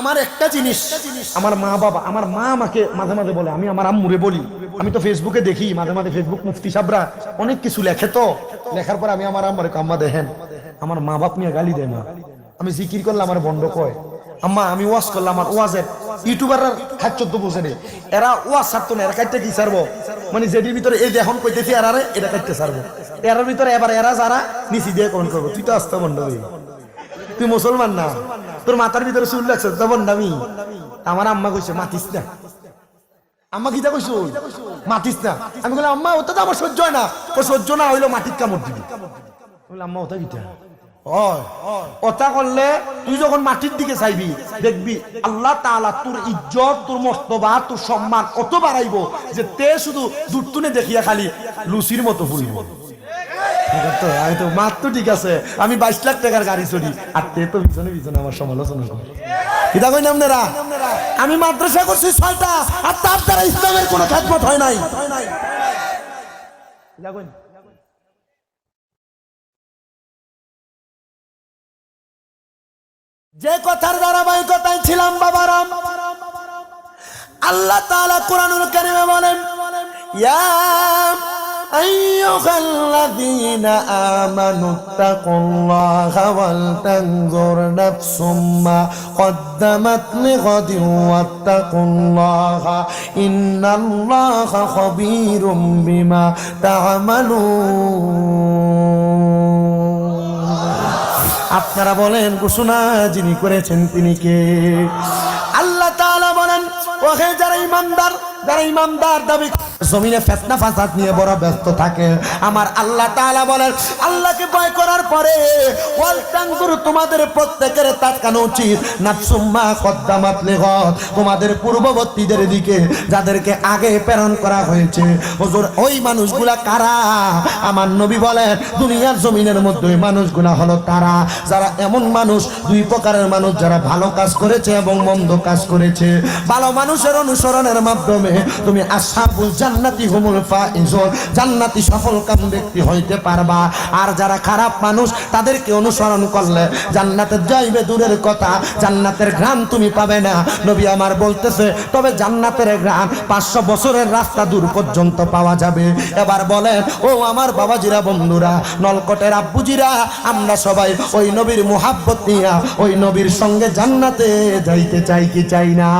আমার একটা জিনিস, আমার মা বাবা, আমার মা আমাকে মাঝে মাঝে বলে, আমি আমার আম্মুরে বলি। আমি তো ফেসবুকে দেখি, মাঝে মাঝে ফেসবুক মুফতি সাবরা অনেক কিছু লেখে তো। লেখার পর আমি আমার আম্মারে কাম্মা দেখেন, আমার মা বাপ নিয়ে গালি দেয় না। আমি জিকির করলে আমার বন্ধ কয়। আম্মা, আমি ওয়াজ করলাম আমার ওয়াজের ইউটিউবাররা হাত চোদ্দ বসে নেই এরা ওয়াজ ছাড়তো না, এরা কাটতে কি ছাড়বো? মানে যেটির ভিতরে এই এখন কইতেছি, এরারে এটা কাটতে ছাড়বো। এরার ভিতরে এবার এরা যারা নিচি দিয়ে কোন করব। তুই তো আসতে বন্ধ তুই মুসলমান না? তোর মাথার ভিতরে চুল লাগছে তো বন্ডামি আমার আম্মা কইছে, মাতিস না। আম্মা কিতা কইছো? মাতিস না। আমি বললাম আম্মা, ওটা তো আমার সহ্য হয় না। ও সহ্য না হইল মাটির কামড় দিবি। বললাম আম্মা, ওটা কিটা? ওটা করলে তুই যখন মাটির দিকে চাইবি, দেখবি আল্লাহ তাআলা তোর ইজ্জত, তোর মস্তবা তোর সম্মান কত বাড়াইবো যে তে শুধু দূরতুনে দেখিয়া খালি লুসির মতো ফুলবো। আমি তো ঠিক আছে। আমি বাইশ লাখ টাকার গাড়ি চড়ি। আর তে তো পিছনে পিছনে আমার সমালোচনা আমি মাদ্রাসা করছি ছয়টা, আর তার দ্বারা ইসলামের কোনো হয় নাই। যে কথার ধারাবাহিকতায় ছিলাম, বাবারাম। আল্লাহ তাআলা কোরআনুল কারিমে বলেন, ইয়া أيها الذين آمنوا اتقوا الله ولتنظر نفس ما قدمت لغد واتقوا الله إن الله خبير بما تعملون আপনারা বলেন ঘোষণা যিনি করেছেন তিনি কে আল্লাহ তাআলা যারা ইমানদার যারা ইমানদার দাবি জমিনে নিয়ে বড় ব্যস্ত থাকে। আমার আল্লাহ বলেন, আল্লাহকে ভয় করার পরে তোমাদের প্রত্যেকের তাকানো উচিত। কদ্দামাত তোমাদের পূর্ববর্তীদের দিকে যাদেরকে আগে প্রেরণ করা হয়েছে। হুজুর, ওই মানুষগুলা কারা? আমার নবী বলেন, দুনিয়ার জমিনের মধ্যে ওই মানুষগুলা হলো তারা। যারা এমন মানুষ, দুই প্রকারের মানুষ, যারা ভালো কাজ করেছে এবং মন্দ কাজ করেছে। ভালো মানুষের অনুসরণের মাধ্যমে তুমি আশাবুল জান্নাতি হুমুল ফাইজুন, জান্নাতি সফল কাম ব্যক্তি হইতে পারবা। আর যারা খারাপ মানুষ, তাদেরকে অনুসরণ করলে জান্নাতে যাইবে দূরের কথা, জান্নাতের ঘ্রাণ তুমি পাবে না। নবী আমার বলতেছে, তবে জান্নাতের ঘ্রাণ পাঁচশো বছরের রাস্তা দূর পর্যন্ত পাওয়া যাবে। এবার বলেন, ও আমার বাবাজিরা, বন্ধুরা, নলকটের আব্বুজিরা, আমরা সবাই ওই নবীর মুহাব্বত নিয়া, ওই নবীর সঙ্গে জান্নাতে যাইতে চাই কি চাই না?